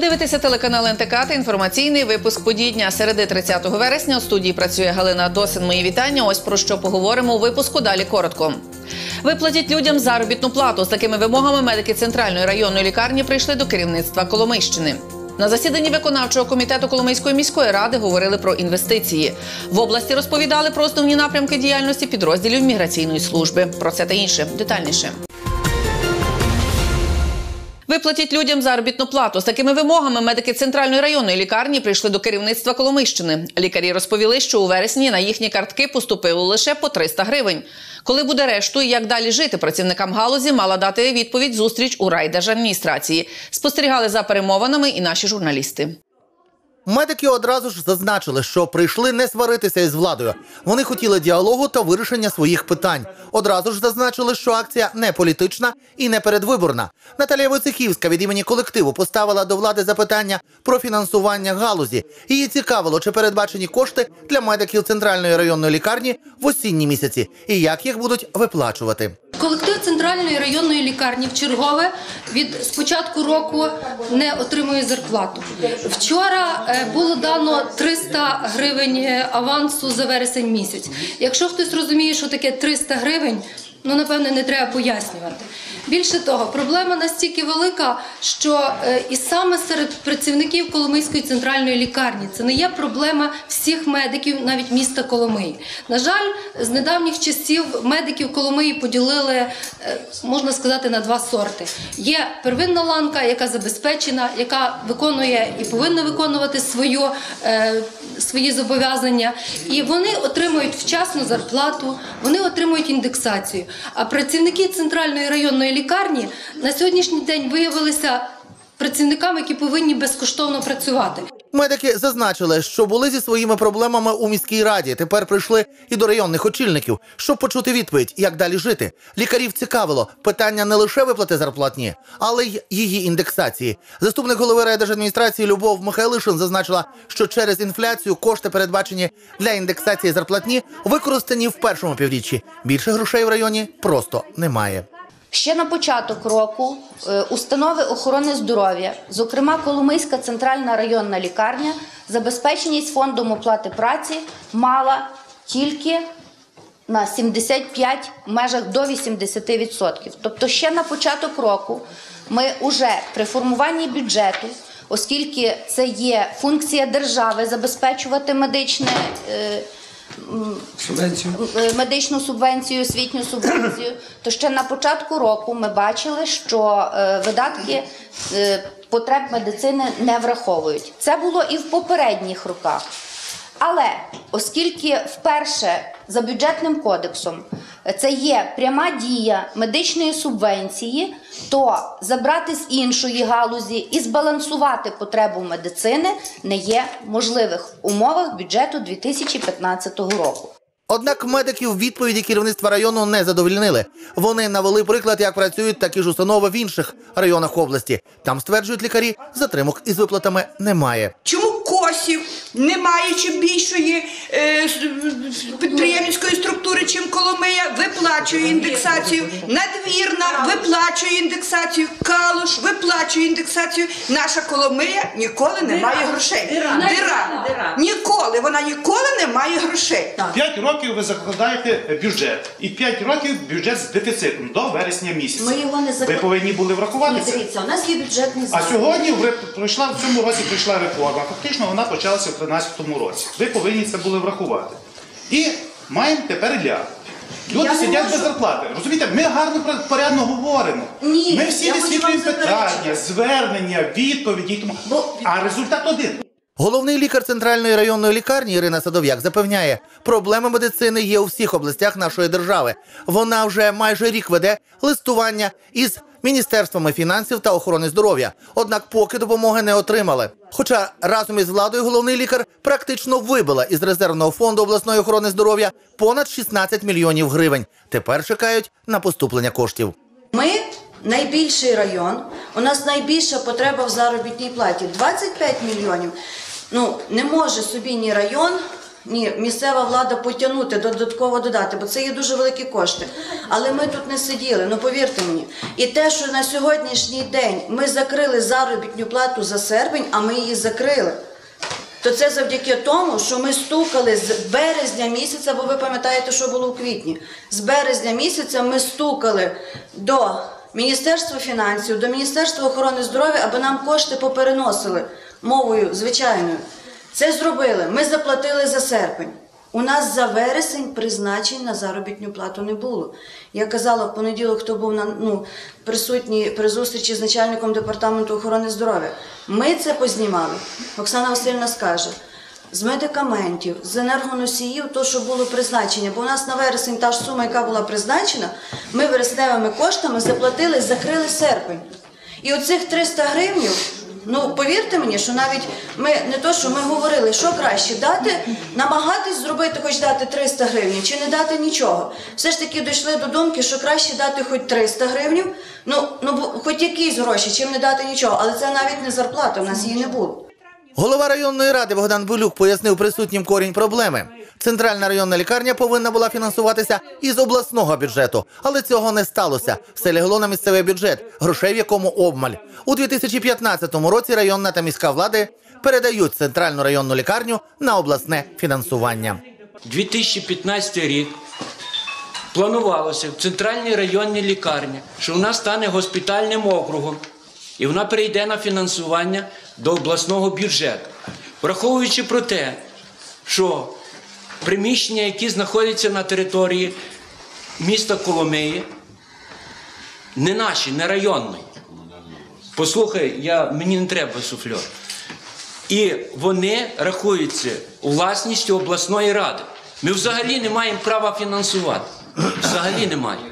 дивитеся телеканал НТК та інформаційний випуск подій дня середи 30 вересня. У студії працює Галина Досин. Мої вітання. Ось про що поговоримо у випуску. Далі коротко. Виплатіть людям заробітну плату. З такими вимогами медики центральної районної лікарні прийшли до керівництва Коломийщини. На засіданні виконавчого комітету Коломийської міської ради говорили про інвестиції. В області розповідали про основні напрямки діяльності підрозділів міграційної служби. Про це та інше детальніше. Виплатіть людям заробітну плату. З такими вимогами медики центральної районної лікарні прийшли до керівництва Коломийщини. Лікарі розповіли, що у вересні на їхні картки поступило лише по 300 гривень. Коли буде решту і як далі жити, працівникам галузі мала дати відповідь зустріч у райдержадміністрації. Спостерігали за перемовинами і наші журналісти. Медики одразу ж зазначили, що прийшли не сваритися із владою. Вони хотіли діалогу та вирішення своїх питань. Одразу ж зазначили, що акція не політична і не передвиборна. Наталія Войцехівська від імені колективу поставила до влади запитання про фінансування галузі. Її цікавило, чи передбачені кошти для медиків центральної районної лікарні в осінні місяці і як їх будуть виплачувати. Колектив центральної районної лікарні в чергове від спочатку року не отримує зарплату. Вчора е, було дано 300 гривень е, авансу за вересень місяць. Якщо хтось розуміє, що таке 300 гривень, ну напевне не треба пояснювати. Більше того, проблема настільки велика, що е, і саме серед працівників Коломийської центральної лікарні це не є проблема всіх медиків, навіть міста Коломиї. На жаль, з недавніх часів медиків Коломиї поділили, е, можна сказати, на два сорти. Є первинна ланка, яка забезпечена, яка виконує і повинна виконувати свою, е, свої зобов'язання, і вони отримують вчасну зарплату, вони отримують індексацію. А працівники центральної районної лікарні на сьогоднішній день виявилися працівниками, які повинні безкоштовно працювати. Медики зазначили, що були зі своїми проблемами у міській раді. Тепер прийшли і до районних очільників, щоб почути відповідь, як далі жити. Лікарів цікавило питання не лише виплати зарплатні, але й її індексації. Заступник голови райдержадміністрації Любов Михайлишин зазначила, що через інфляцію кошти, передбачені для індексації зарплатні, використані в першому півріччі. Більше грошей в районі просто немає. Ще на початок року е, установи охорони здоров'я, зокрема Коломийська центральна районна лікарня, забезпеченість фондом оплати праці мала тільки на 75 в межах до 80%. Тобто ще на початок року ми вже при формуванні бюджету, оскільки це є функція держави забезпечувати медичне. Субвенцію. е, медичну субвенцію, освітню субвенцію, то ще на початку року ми бачили, що е, видатки е, потреб медицини не враховують. Це було і в попередніх роках. Але оскільки вперше за бюджетним кодексом це є пряма дія медичної субвенції, то забрати з іншої галузі і збалансувати потребу медицини не є можливих в умовах бюджету 2015 року. Однак медиків відповіді керівництва району не задовольнили. Вони навели приклад, як працюють такі ж установи в інших районах області. Там стверджують лікарі, затримок із виплатами немає. Чому косів, не маючи більшої е, підприємницької структури, чим Коломия, виплачує індексацію, надвірна виплачує індексацію, калуш виплачує індексацію. Наша Коломия ніколи не має грошей. Дира. Ніколи, вона ніколи не має грошей. П'ять років ви закладаєте бюджет, і п'ять років бюджет з дефіцитом до вересня місяця. Ми його не Ви повинні були врахувати це. дивіться, у нас є бюджетний А сьогодні вже пройшла в цьому році прийшла реформа. Фактично вона почалася в 2013 році. Ви повинні це були врахувати. І маємо тепер ля. Люди Я не сидять можу. без зарплати. Розумієте, ми гарно про- порядно говоримо. Ні, ми всі я хочу висвітлюємо вам питання, заперечити. звернення, відповіді. і Тому... Бо- А результат один. Головний лікар центральної районної лікарні Ірина Садов'як запевняє, проблеми медицини є у всіх областях нашої держави. Вона вже майже рік веде листування із міністерствами фінансів та охорони здоров'я. Однак поки допомоги не отримали. Хоча разом із владою головний лікар практично вибила із резервного фонду обласної охорони здоров'я понад 16 мільйонів гривень. Тепер чекають на поступлення коштів. Ми найбільший район, у нас найбільша потреба в заробітній платі 25 мільйонів. Ну, не може собі ні район, ні, місцева влада потягнути, додатково додати, бо це є дуже великі кошти. Але ми тут не сиділи, ну повірте мені. І те, що на сьогоднішній день ми закрили заробітну плату за серпень, а ми її закрили. То це завдяки тому, що ми стукали з березня місяця, бо ви пам'ятаєте, що було у квітні. З березня місяця ми стукали до Міністерства фінансів, до Міністерства охорони здоров'я, аби нам кошти попереносили мовою звичайною. Це зробили. Ми заплатили за серпень. У нас за вересень призначень на заробітну плату не було. Я казала в понеділок, хто був на ну, присутній при зустрічі з начальником департаменту охорони здоров'я. Ми це познімали. Оксана Васильівна скаже. З медикаментів, з енергоносіїв, то, що було призначення. Бо у нас на вересень та ж сума, яка була призначена, ми вересневими коштами заплатили, закрили серпень. І оцих 300 гривнів, ну повірте мені, що навіть ми не то, що ми говорили, що краще дати, намагатись зробити, хоч дати 300 гривень, чи не дати нічого. Все ж таки дійшли до думки, що краще дати хоч 300 гривень, ну, ну хоч якісь гроші, чим не дати нічого. Але це навіть не зарплата, в нас її не було. Голова районної ради Богдан Булюк пояснив присутнім корінь проблеми. Центральна районна лікарня повинна була фінансуватися із обласного бюджету, але цього не сталося. Все лягло на місцевий бюджет, грошей в якому обмаль. У 2015 році районна та міська влади передають центральну районну лікарню на обласне фінансування. 2015 рік планувалося в центральній районній лікарні, що вона стане госпітальним округом і вона перейде на фінансування до обласного бюджету. Враховуючи про те, що приміщення, які знаходяться на території міста Коломиї, не наші, не районної. Послухай, я, мені не треба суфльор. І вони рахуються власністю обласної ради. Ми взагалі не маємо права фінансувати. Взагалі не маємо.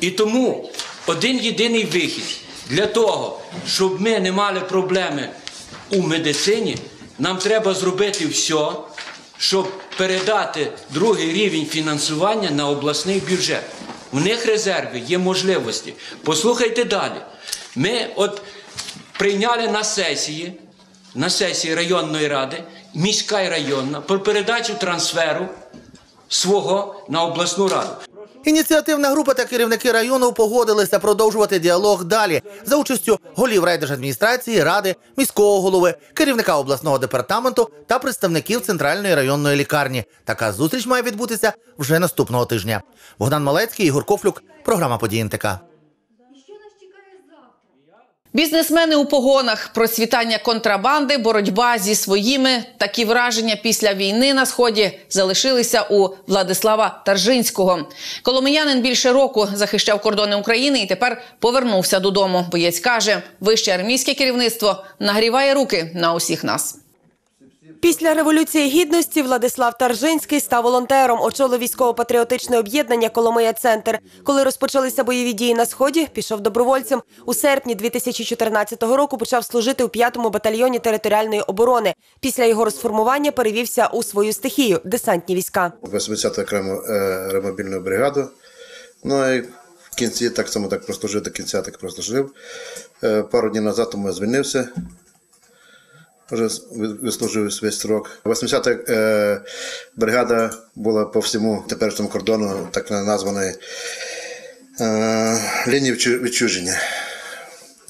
І тому один єдиний вихід для того, щоб ми не мали проблеми у медицині, нам треба зробити все, щоб передати другий рівень фінансування на обласний бюджет. У них резерви, є можливості. Послухайте далі. Ми от прийняли на сесії, на сесії районної ради, міська і районна, про передачу трансферу свого на обласну раду. Ініціативна група та керівники району погодилися продовжувати діалог далі за участю голів райдержадміністрації, ради, міського голови, керівника обласного департаменту та представників центральної районної лікарні. Така зустріч має відбутися вже наступного тижня. Богдан Малецький, Ігор Кофлюк, програма «Події НТК». Бізнесмени у погонах, процвітання контрабанди, боротьба зі своїми. Такі враження після війни на сході залишилися у Владислава Таржинського. Коломиянин більше року захищав кордони України і тепер повернувся додому. Боєць каже, вище армійське керівництво нагріває руки на усіх нас. Після революції гідності Владислав Таржинський став волонтером, очолив військово-патріотичне об'єднання Коломия Центр. Коли розпочалися бойові дії на сході, пішов добровольцем. У серпні 2014 року почав служити у 5-му батальйоні територіальної оборони. Після його розформування перевівся у свою стихію десантні війська. 80 окрему е, ремобільну бригаду. Ну і в кінці так само так прослужив до кінця, так прослужив. Е, пару днів назад тому звільнився. Вже вислужив весь срок. 80-та е, бригада була по всьому теперішньому кордону, так названої е, лінії відчуження.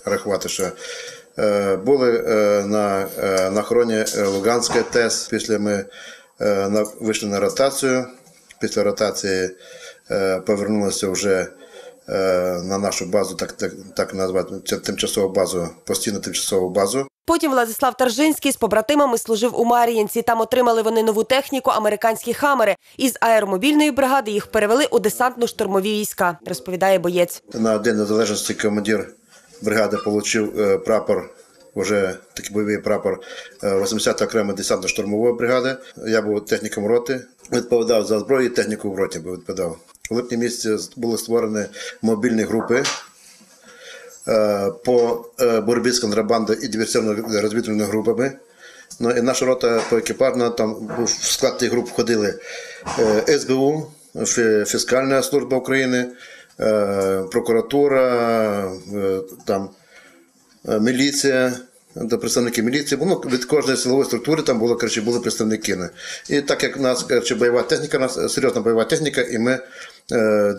Рахувати, що е, були е, на, е, на охороні е, Луганська ТЕС. Після ми е, на, вийшли на ротацію. Після ротації е, повернулися вже е, на нашу базу, так, так, так назвати, тимчасову базу, постійну тимчасову базу. Потім Владислав Таржинський з побратимами служив у Мар'їнці. Там отримали вони нову техніку, американські хамери. Із аеромобільної бригади їх перевели у десантно-штурмові війська, розповідає боєць. На День Незалежності командир бригади отримав прапор, вже такий бойовий прапор е, 80 окремої десантно-штурмової бригади. Я був техніком роти, відповідав за зброю і техніку в роті. відповідав. У липні місяці були створені мобільні групи е, по е, боротьбі з контрабандою і диверсійно-розвідувальними групами. Ну, і наша рота по екіпажна, там в склад тих груп входили е, СБУ, Фіскальна служба України, е, прокуратура, е, там, е, міліція, до представників міліції. Ну, від кожної силової структури там було, коротше, були представники. І так як у нас коротше, бойова техніка, у нас серйозна бойова техніка, і ми е,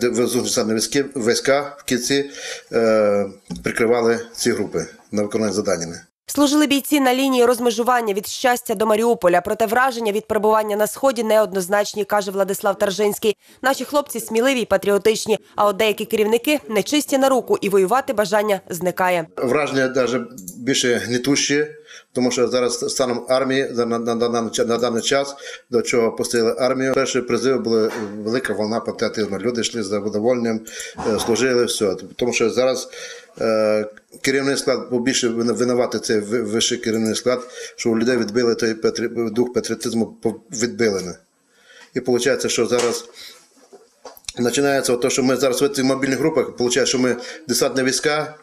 військи, війська в кінці е, прикривали ці групи на виконання завдання. Служили бійці на лінії розмежування від щастя до Маріуполя. Проте враження від перебування на сході неоднозначні, каже Владислав Таржинський. Наші хлопці сміливі й патріотичні. А от деякі керівники нечисті на руку і воювати бажання зникає. Враження навіть більше гнітущі, тому що зараз станом армії на, на, на, на, на даний час, до чого постійли армію. Перший призив була велика волна патріотизму. Люди йшли з задоволенням, е, служили все. Тому що зараз е, керівний склад більше винувати цей вищий керівний склад, що у людей відбили той патрі, дух патріотизму відбили. І виходить, що зараз починається те, що ми зараз в цих мобільних групах, виходить, що ми десантні війська,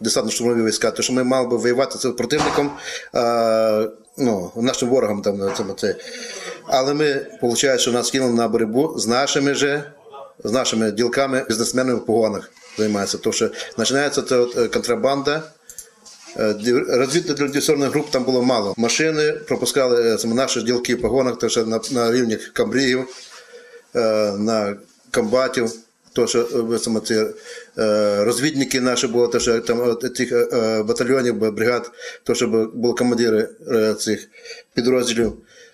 десантно-штурмові війська, то що ми мали би воювати з противником, а, ну, нашим ворогом там на цьому це. Але ми, виходить, що нас кинули на боротьбу з нашими же, з нашими ділками, бізнесменами в погонах займаються. Тому що починається це от, е, контрабанда. Е, Розвідувальних груп там було мало. Машини пропускали е, саме наші ділки в погонах, то що на, на рівні камбрігів, на комбатів. То, що е, саме ці е, розвідники наші були, то, що там цих е, батальйонів, бригад, то, що були командири цих підрозділів,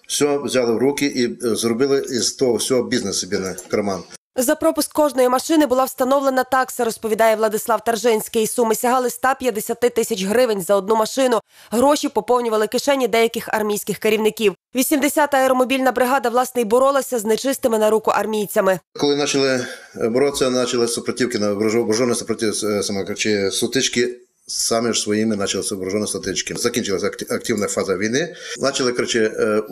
все взяли в руки і зробили із того всього бізнес собі на карман. За пропуск кожної машини була встановлена такса, розповідає Владислав Таржинський. Суми сягали 150 тисяч гривень за одну машину. Гроші поповнювали кишені деяких армійських керівників. 80-та аеромобільна бригада власне й боролася з нечистими на руку армійцями. Коли почали боротися, почали супротивки на вооружені супротив е, саме сутички. Самі ж своїми почалися вооружені сутички. Закінчилася активна фаза війни. Почали коротше, е,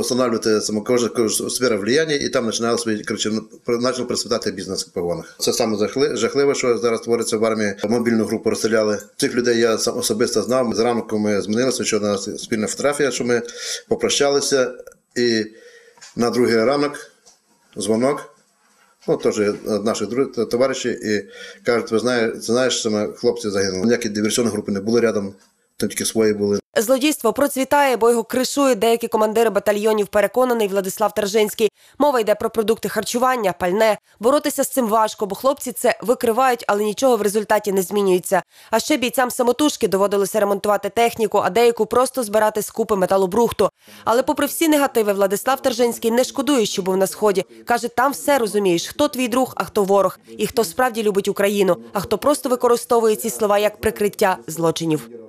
встановлювати саме кожна сфера влияння, і там починали свої коротше, ну, процвітати бізнес в погонах. Це саме жахливе, що зараз твориться в армії. Мобільну групу розстріляли. Цих людей я особисто знав. Зранку ми змінилися, що нас спільна фотографія, що ми попрощалися, і на другий ранок дзвонок. Ну, теж наші друзі, товариші, і кажуть, ви знаєте, знаєш, саме хлопці загинули. Ніякі диверсійні групи не були рядом, там тільки свої були. Злодійство процвітає, бо його кришують деякі командири батальйонів. Переконаний Владислав Таржинський. Мова йде про продукти харчування, пальне. Боротися з цим важко, бо хлопці це викривають, але нічого в результаті не змінюється. А ще бійцям самотужки доводилося ремонтувати техніку, а деяку просто збирати з купи металобрухту. Але, попри всі негативи, Владислав Таржинський не шкодує, що був на сході. каже, там все розумієш, хто твій друг, а хто ворог, і хто справді любить Україну, а хто просто використовує ці слова як прикриття злочинів.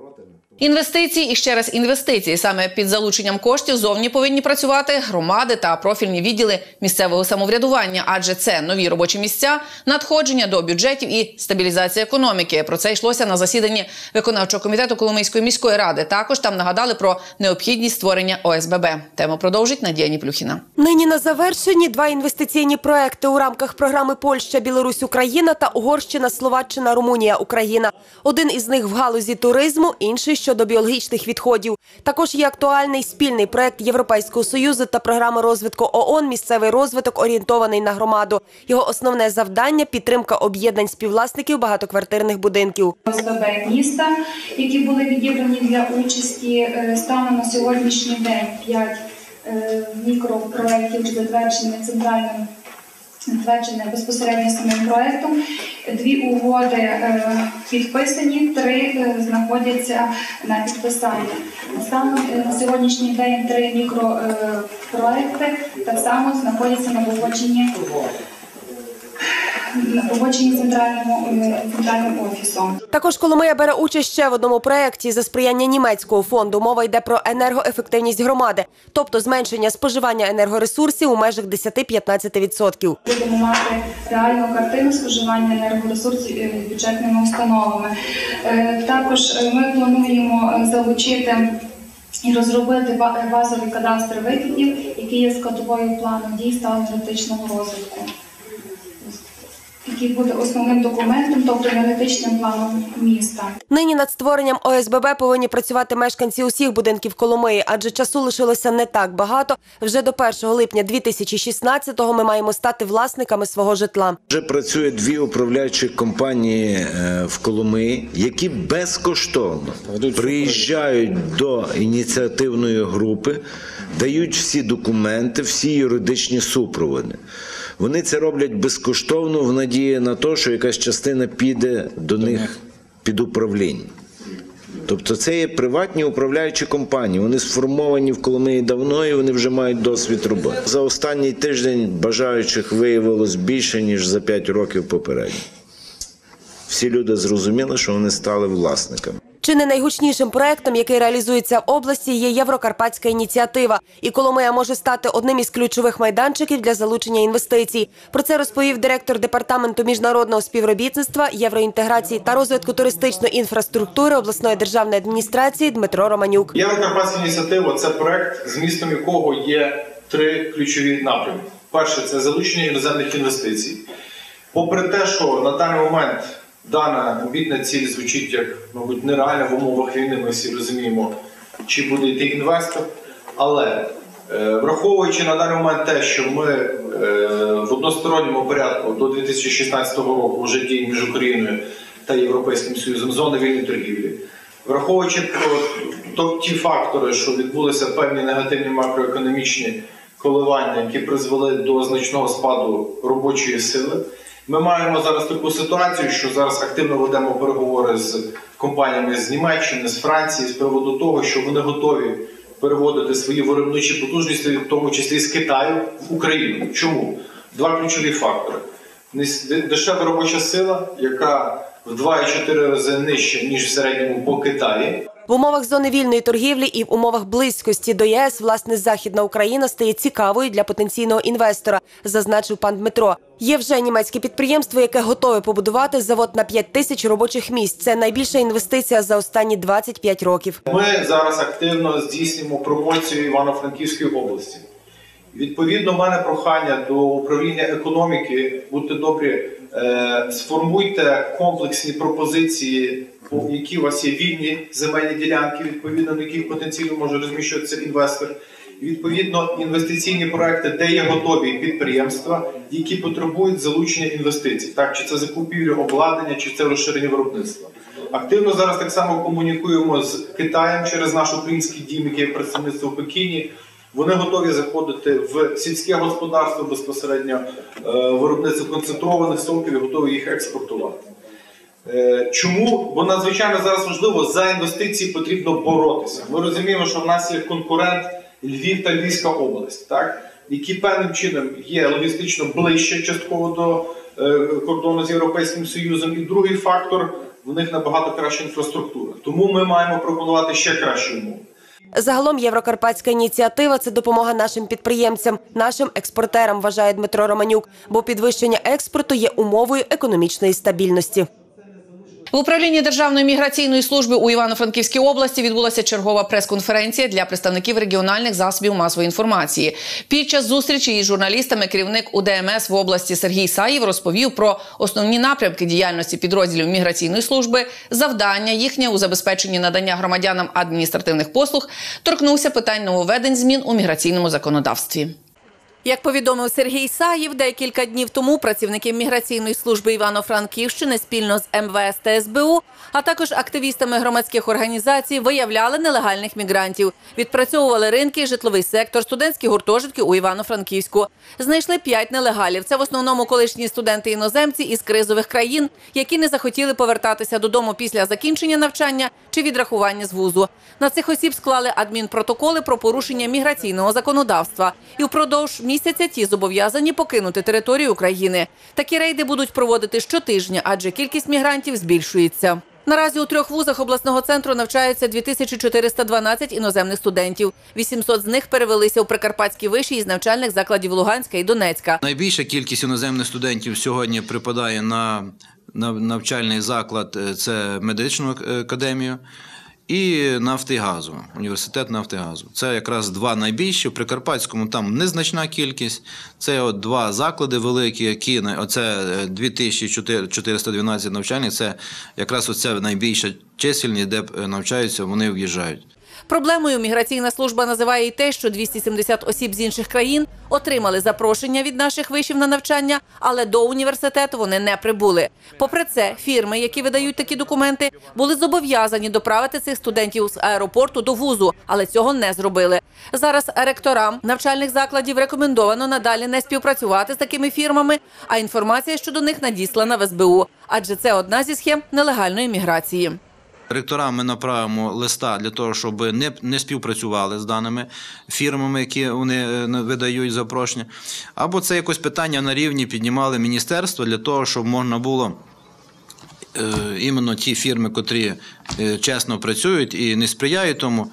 Інвестиції і ще раз інвестиції. Саме під залученням коштів зовні повинні працювати громади та профільні відділи місцевого самоврядування, адже це нові робочі місця, надходження до бюджетів і стабілізація економіки. Про це йшлося на засіданні виконавчого комітету Коломийської міської ради. Також там нагадали про необхідність створення ОСББ. Тему продовжить Надія Ніплюхіна. Нині на завершенні два інвестиційні проекти у рамках програми Польща, Білорусь, Україна та Угорщина, Словаччина, Румунія, Україна. Один із них в галузі туризму, інший щодо біологічних відходів. Також є актуальний спільний проект Європейського союзу та програми розвитку ООН Місцевий розвиток орієнтований на громаду. Його основне завдання підтримка об'єднань співвласників багатоквартирних будинків. ОСББ міста, які були відібрані для участі е, станом на сьогоднішній день 5 мікропроєктів затверджені центральним затверджені безпосередньо самим проектом. Дві угоди е, підписані, три е, знаходяться на підписанні. Станом е, на сьогоднішній день три мікропроекти так само знаходяться на погодженні на погодженні е, центральним офісом. Також Коломия бере участь ще в одному проєкті за сприяння німецького фонду. Мова йде про енергоефективність громади, тобто зменшення споживання енергоресурсів у межах 10-15%. Будемо мати реальну картину споживання енергоресурсів е, бюджетними установами. Е, Також ми плануємо залучити і розробити ба- базовий кадастр викидів, який є складовою плану дій сталого енергетичного розвитку. Який буде основним документом, тобто генетичним планом міста. Нині над створенням ОСББ повинні працювати мешканці усіх будинків Коломиї, адже часу лишилося не так багато. Вже до 1 липня 2016-го ми маємо стати власниками свого житла. Вже працює дві управляючі компанії е, в Коломиї, які безкоштовно приїжджають до ініціативної групи, дають всі документи, всі юридичні супроводи. Вони це роблять безкоштовно в надії на те, що якась частина піде до них під управління. Тобто це є приватні управляючі компанії. Вони сформовані в Коломиї давно і вони вже мають досвід роботи. За останній тиждень бажаючих виявилось більше, ніж за 5 років попередньо. Всі люди зрозуміли, що вони стали власниками. Чи не найгучнішим проектом, який реалізується в області, є Єврокарпатська ініціатива. І Коломия може стати одним із ключових майданчиків для залучення інвестицій. Про це розповів директор департаменту міжнародного співробітництва, євроінтеграції та розвитку туристичної інфраструктури обласної державної адміністрації Дмитро Романюк. Єврокарпатська ініціатива це проект, змістом якого є три ключові напрямки. Перше це залучення іноземних інвестицій. Попри те, що на даний момент дана амбітна ціль звучить як, мабуть, нереальна в умовах війни, ми всі розуміємо, чи буде йти інвестор. Але е, враховуючи на даний момент те, що ми е, в односторонньому порядку до 2016 року вже діє між Україною та Європейським Союзом зони вільної торгівлі, враховуючи то, ті фактори, що відбулися певні негативні макроекономічні коливання, які призвели до значного спаду робочої сили. Ми маємо зараз таку ситуацію, що зараз активно ведемо переговори з компаніями з Німеччини, з Франції з приводу того, що вони готові переводити свої виробничі потужності, в тому числі з Китаю в Україну. Чому? Два ключові фактори: дешева робоча сила, яка в 2,4 рази нижча ніж в середньому по Китаї. В умовах зони вільної торгівлі і в умовах близькості до ЄС власне західна Україна стає цікавою для потенційного інвестора, зазначив пан Дмитро. Є вже німецьке підприємство, яке готове побудувати завод на 5 тисяч робочих місць. Це найбільша інвестиція за останні 25 років. Ми зараз активно здійснюємо промоцію Івано-Франківської області. Відповідно, в мене прохання до управління економіки. Будьте добрі, сформуйте комплексні пропозиції, які у вас є вільні земельні ділянки, відповідно на яких потенційно може розміщуватися інвестор. Відповідно, інвестиційні проекти, де є готові підприємства, які потребують залучення інвестицій. Так, чи це закупівля обладнання, чи це розширення виробництва. Активно зараз так само комунікуємо з Китаєм через наш український дім, який є представництво в Пекіні. Вони готові заходити в сільське господарство безпосередньо е, виробництво концентрованих соків і готові їх експортувати. Е, Чому? Бо надзвичайно зараз важливо за інвестиції потрібно боротися. Ми розуміємо, що в нас є конкурент Львів та Львівська область, так? які певним чином є логістично ближче частково до е, кордону з Європейським Союзом. І другий фактор в них набагато краща інфраструктура. Тому ми маємо пропонувати ще кращу умову. Загалом єврокарпатська ініціатива це допомога нашим підприємцям, нашим експортерам, вважає Дмитро Романюк. Бо підвищення експорту є умовою економічної стабільності. В управлінні Державної міграційної служби у Івано-Франківській області відбулася чергова прес-конференція для представників регіональних засобів масової інформації. Під час зустрічі із журналістами керівник УДМС в області Сергій Саїв розповів про основні напрямки діяльності підрозділів міграційної служби, завдання їхнє у забезпеченні надання громадянам адміністративних послуг. Торкнувся питань нововведень змін у міграційному законодавстві. Як повідомив Сергій Саїв, декілька днів тому працівники міграційної служби Івано-Франківщини спільно з МВС та СБУ, а також активістами громадських організацій виявляли нелегальних мігрантів, відпрацьовували ринки, житловий сектор, студентські гуртожитки у Івано-Франківську. Знайшли п'ять нелегалів. Це в основному колишні студенти-іноземці із кризових країн, які не захотіли повертатися додому після закінчення навчання чи відрахування з вузу. На цих осіб склали адмінпротоколи про порушення міграційного законодавства. І впродовж місяця ті зобов'язані покинути територію України. Такі рейди будуть проводити щотижня, адже кількість мігрантів збільшується. Наразі у трьох вузах обласного центру навчаються 2412 іноземних студентів. 800 з них перевелися у прикарпатські виші із навчальних закладів Луганська і Донецька. Найбільша кількість іноземних студентів сьогодні припадає на, на навчальний заклад, е, це медичну академію. І Нафтигазу, університет Нафтигазу. Це якраз два найбільші. В Прикарпатському там незначна кількість. Це от два заклади великі, які оце е, 2412 навчальних. Це якраз оце найбільша чисельність, де е, навчаються, вони в'їжджають. Проблемою міграційна служба називає і те, що 270 осіб з інших країн отримали запрошення від наших вишів на навчання, але до університету вони не прибули. Попри це, фірми, які видають такі документи, були зобов'язані доправити цих студентів з аеропорту до вузу, але цього не зробили. Зараз ректорам навчальних закладів рекомендовано надалі не співпрацювати з такими фірмами, а інформація щодо них надіслана в СБУ, адже це одна зі схем нелегальної міграції. Ректорам ми направимо листа для того, щоб не, не співпрацювали з даними фірмами, які вони е, видають запрошення. Або це якось питання на рівні піднімали міністерство для того, щоб можна було е, іменно ті фірми, котрі е, чесно працюють і не сприяють тому.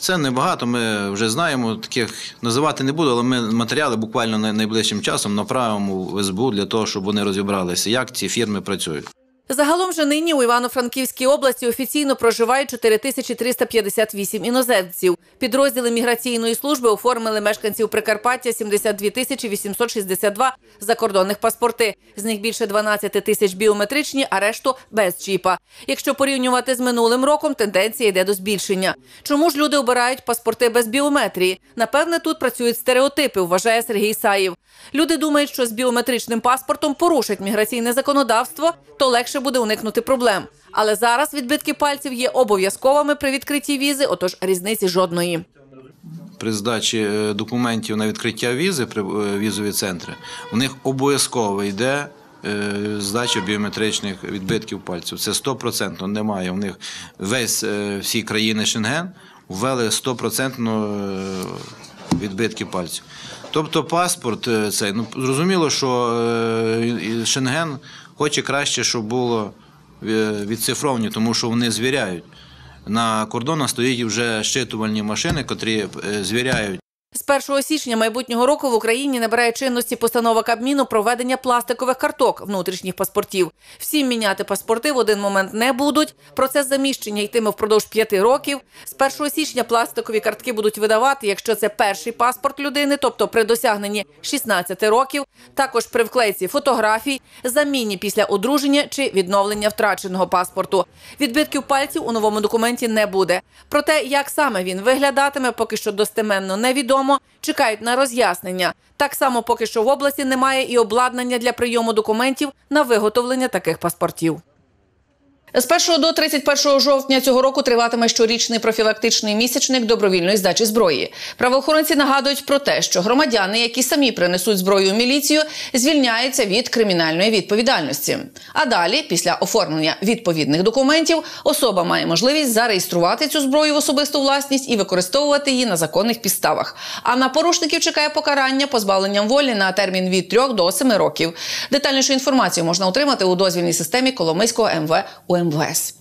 Це небагато, ми вже знаємо, таких називати не буду, але ми матеріали буквально най- найближчим часом направимо в СБУ для того, щоб вони розібралися, як ці фірми працюють. Загалом же нині у Івано-Франківській області офіційно проживають 4358 іноземців. Підрозділи міграційної служби оформили мешканців Прикарпаття 72 тисячі 862 закордонних паспорти. З них більше 12 тисяч біометричні, а решту без чіпа. Якщо порівнювати з минулим роком, тенденція йде до збільшення. Чому ж люди обирають паспорти без біометрії? Напевне, тут працюють стереотипи, вважає Сергій Саєв. Люди думають, що з біометричним паспортом порушать міграційне законодавство, то легше буде уникнути проблем. Але зараз відбитки пальців є обов'язковими при відкритті візи, отож різниці жодної. при здачі е, документів на відкриття візи при е, візові центри, у них обов'язково йде е, здача біометричних відбитків пальців. Це 100% немає. У них весь всі країни Шенген ввели 100% відбитки пальців. Тобто паспорт цей, ну зрозуміло, що Шенген хоче краще, щоб було е, відцифровані, тому що вони звіряють. На кордонах стоять вже щитувальні машини, котрі е, звіряють. З 1 січня майбутнього року в Україні набирає чинності постанова Кабміну про введення пластикових карток внутрішніх паспортів. Всім міняти паспорти в один момент не будуть. Процес заміщення йтиме впродовж п'яти років. З 1 січня пластикові картки будуть видавати, якщо це перший паспорт людини, тобто при досягненні 16 років, також при вклейці фотографій, заміні після одруження чи відновлення втраченого паспорту. Відбитків пальців у новому документі не буде. Про те, як саме він виглядатиме, поки що достеменно невідомо. Чекають на роз'яснення. Так само поки що в області немає і обладнання для прийому документів на виготовлення таких паспортів. З 1 до 31 жовтня цього року триватиме щорічний профілактичний місячник добровільної здачі зброї. Правоохоронці нагадують про те, що громадяни, які самі принесуть зброю у міліцію, звільняються від кримінальної відповідальності. А далі, після оформлення відповідних документів, особа має можливість зареєструвати цю зброю в особисту власність і використовувати її на законних підставах. А на порушників чекає покарання позбавленням волі на термін від 3 до 7 років. Детальнішу інформацію можна отримати у дозвільній системі Коломийського МВ у МВС.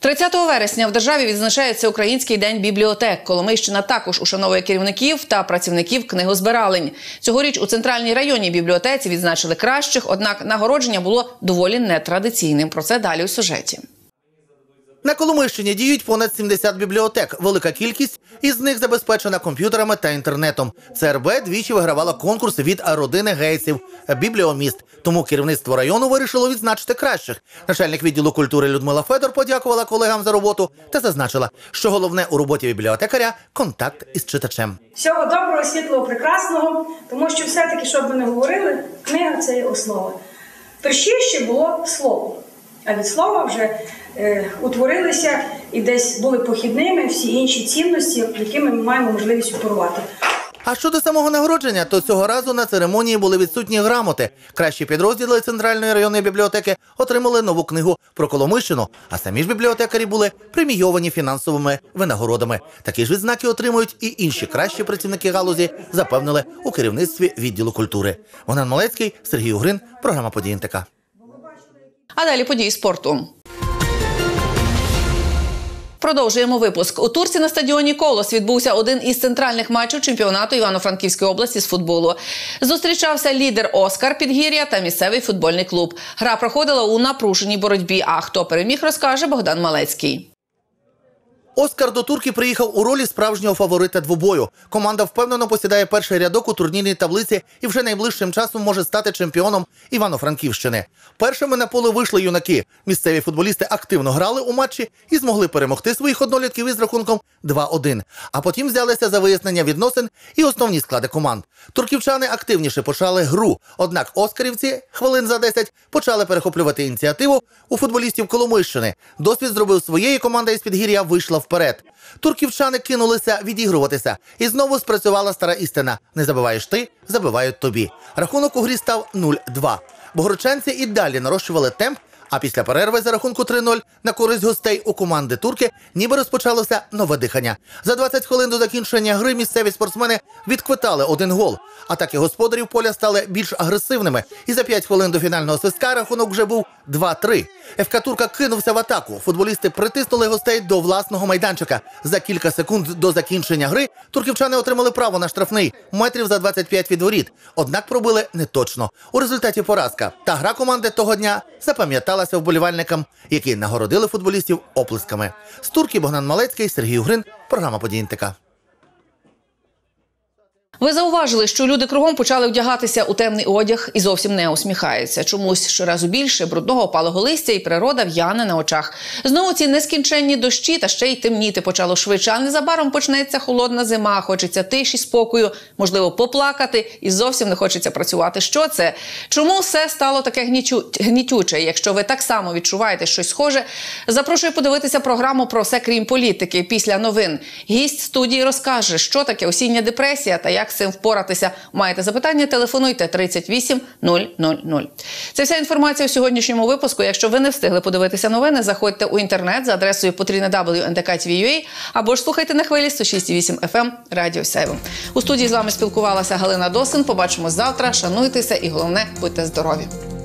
30 вересня в державі відзначається Український день бібліотек. Коломийщина також ушановує керівників та працівників книгозбиралень. Цьогоріч у центральній районній бібліотеці відзначили кращих, однак нагородження було доволі нетрадиційним. Про це далі у сюжеті. На Коломийщині діють понад 70 бібліотек. Велика кількість із них забезпечена комп'ютерами та інтернетом. ЦРБ двічі вигравала конкурс від родини гейців Бібліоміст. Тому керівництво району вирішило відзначити кращих. Начальник відділу культури Людмила Федор подякувала колегам за роботу та зазначила, що головне у роботі бібліотекаря контакт із читачем. Всього доброго, світлого, прекрасного, тому що все-таки, що б ми не говорили, книга це є основа. Першіше було слово, а від слова вже е, утворилися і десь були похідними всі інші цінності, якими ми маємо можливість оперувати. А щодо самого нагородження, то цього разу на церемонії були відсутні грамоти. Кращі підрозділи центральної районної бібліотеки отримали нову книгу про Коломийщину, а самі ж бібліотекарі були премійовані фінансовими винагородами. Такі ж відзнаки отримують і інші кращі працівники галузі, запевнили у керівництві відділу культури. Богдан Малецький, Сергій Угрин, програма «Події НТК». А далі події спорту. Продовжуємо випуск. У Турці на стадіоні Колос відбувся один із центральних матчів чемпіонату Івано-Франківської області з футболу. Зустрічався лідер Оскар Підгір'я та місцевий футбольний клуб. Гра проходила у напруженій боротьбі. А хто переміг, розкаже Богдан Малецький. Оскар до турки приїхав у ролі справжнього фаворита двобою. Команда впевнено посідає перший рядок у турнірній таблиці і вже найближчим часом може стати чемпіоном Івано-Франківщини. Першими на поле вийшли юнаки. Місцеві футболісти активно грали у матчі і змогли перемогти своїх однолітків із рахунком 2-1. А потім взялися за вияснення відносин і основні склади команд. Турківчани активніше почали гру. Однак оскарівці хвилин за 10 почали перехоплювати ініціативу у футболістів Коломийщини. Досвід зробив своєї команда із підгір'я вийшла вперед. Турківчани кинулися відігруватися, і знову спрацювала стара істина: не забиваєш ти, забивають тобі. Рахунок у грі став 0-2. Богорчанці і далі нарощували темп. А після перерви за рахунку 3-0 на користь гостей у команди турки ніби розпочалося нове дихання. За 20 хвилин до закінчення гри місцеві спортсмени відквитали один гол. Атаки господарів поля стали більш агресивними. І за 5 хвилин до фінального свистка рахунок вже був 2-3. ФК Турка кинувся в атаку. Футболісти притиснули гостей до власного майданчика. За кілька секунд до закінчення гри турківчани отримали право на штрафний метрів за 25 від воріт. Однак пробили неточно. У результаті поразка. Та гра команди того дня запам'яталася вболівальникам, які нагородили футболістів оплесками. З турки Богдан Малецький, Сергій Угрин, програма «Події НТК». Ви зауважили, що люди кругом почали вдягатися у темний одяг і зовсім не усміхаються. Чомусь щоразу більше брудного опалого листя і природа в'яне на очах. Знову ці нескінченні дощі та ще й темніти почало швидше. А незабаром почнеться холодна зима. Хочеться тиші, спокою, можливо, поплакати, і зовсім не хочеться працювати. Що це? Чому все стало таке гнітюче? Якщо ви так само відчуваєте щось схоже, запрошую подивитися програму про все крім політики після новин. Гість студії розкаже, що таке осіння депресія та як з цим впоратися. Маєте запитання? Телефонуйте 38 000. Це вся інформація у сьогоднішньому випуску. Якщо ви не встигли подивитися новини, заходьте у інтернет за адресою www.ntk.tv.ua або ж слухайте на хвилі 106,8 FM Радіо Сяйво. У студії з вами спілкувалася Галина Досин. Побачимо завтра. Шануйтеся і головне будьте здорові.